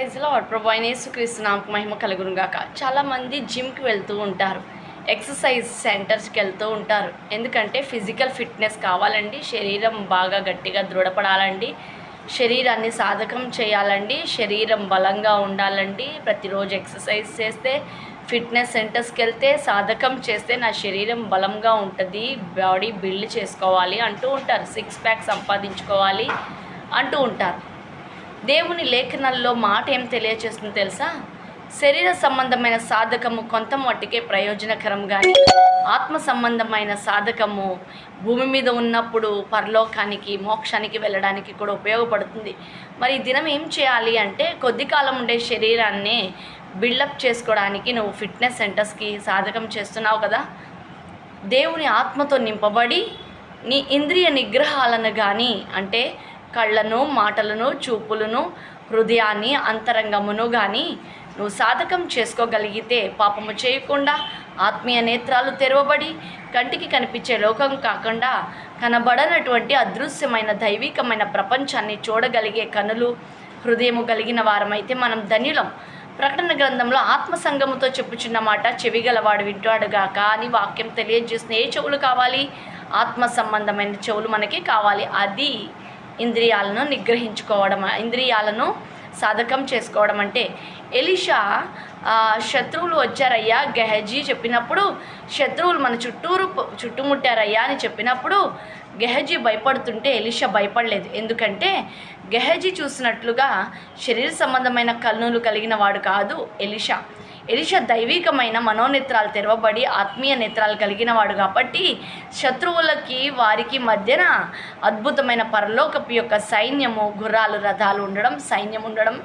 ప్రైజ్లో ప్రభు అయిన యేసుక్రీస్తు నామకు మహిమ కలుగునుగాక చాలామంది జిమ్కి వెళ్తూ ఉంటారు. ఎక్సర్సైజ్ సెంటర్స్కి వెళ్తూ ఉంటారు. ఎందుకంటే ఫిజికల్ ఫిట్నెస్ కావాలండి. శరీరం బాగా గట్టిగా దృఢపడాలండి. శరీరాన్ని సాధకం చేయాలండి. శరీరం బలంగా ఉండాలండి. ప్రతిరోజు ఎక్సర్సైజ్ చేస్తే ఫిట్నెస్ సెంటర్స్కి వెళ్తే సాధకం చేస్తే నా శరీరం బలంగా ఉంటుంది. బాడీ బిల్డ్ చేసుకోవాలి అంటూ ఉంటారు. సిక్స్ ప్యాక్ సంపాదించుకోవాలి అంటూ ఉంటారు. దేవుని లేఖనాల్లో మాట ఏం తెలియచేస్తుంది తెలుసా? శరీర సంబంధమైన సాధకము కొంత మట్టుకే ప్రయోజనకరం కానీ ఆత్మ సంబంధమైన సాధకము భూమి మీద ఉన్నప్పుడు పరలోకానికి మోక్షానికి వెళ్ళడానికి కూడా ఉపయోగపడుతుంది. మరి దినం ఏం చేయాలి అంటే కొద్ది కాలం ఉండే శరీరాన్ని బిల్డప్ చేసుకోవడానికి నువ్వు ఫిట్నెస్ సెంటర్స్కి సాధకం చేస్తున్నావు కదా? దేవుని ఆత్మతో నింపబడి నీ ఇంద్రియ నిగ్రహాలను కానీ అంటే కళ్ళను మాటలను చూపులను హృదయాన్ని అంతరంగమును కానీ నువ్వు సాధకం చేసుకోగలిగితే పాపము చేయకుండా ఆత్మీయ నేత్రాలు తెరవబడి కంటికి కనిపించే లోకం కాకుండా కనబడనటువంటి అదృశ్యమైన దైవికమైన ప్రపంచాన్ని చూడగలిగే కనులు హృదయము కలిగిన వారమైతే మనం ధన్యులం. ప్రకటన గ్రంథంలో ఆత్మ సంఘముతో చెప్పుచున్న మాట చెవిగలవాడు వింటాడుగాక అని వాక్యం తెలియజేసిన ఏ చెవులు కావాలి? ఆత్మ సంబంధమైన చెవులు మనకి కావాలి. అది ఇంద్రియాలను నిగ్రహించుకోవడం ఇంద్రియాలను సాధకం చేసుకోవడం అంటే ఎలిషా శత్రువులు వచ్చారయ్యా గెహజీ చెప్పినప్పుడు శత్రువులు మన చుట్టూరు చుట్టుముట్టారయ్యా అని చెప్పినప్పుడు గెహజీ భయపడుతుంటే ఎలిషా భయపడలేదు. ఎందుకంటే గెహజీ చూసినట్లుగా శరీర సంబంధమైన కన్నులు కలిగిన వాడు కాదు ఎలిషా. ఎలిషా దైవికమైన మనోనేత్రాలు తెరవబడి ఆత్మీయ నేత్రాలు కలిగిన వాడు కాబట్టి శత్రువులకి వారికి మధ్యన అద్భుతమైన పరలోకపు యొక్క సైన్యము గుర్రాలు రథాలు ఉండడం సైన్యం ఉండడం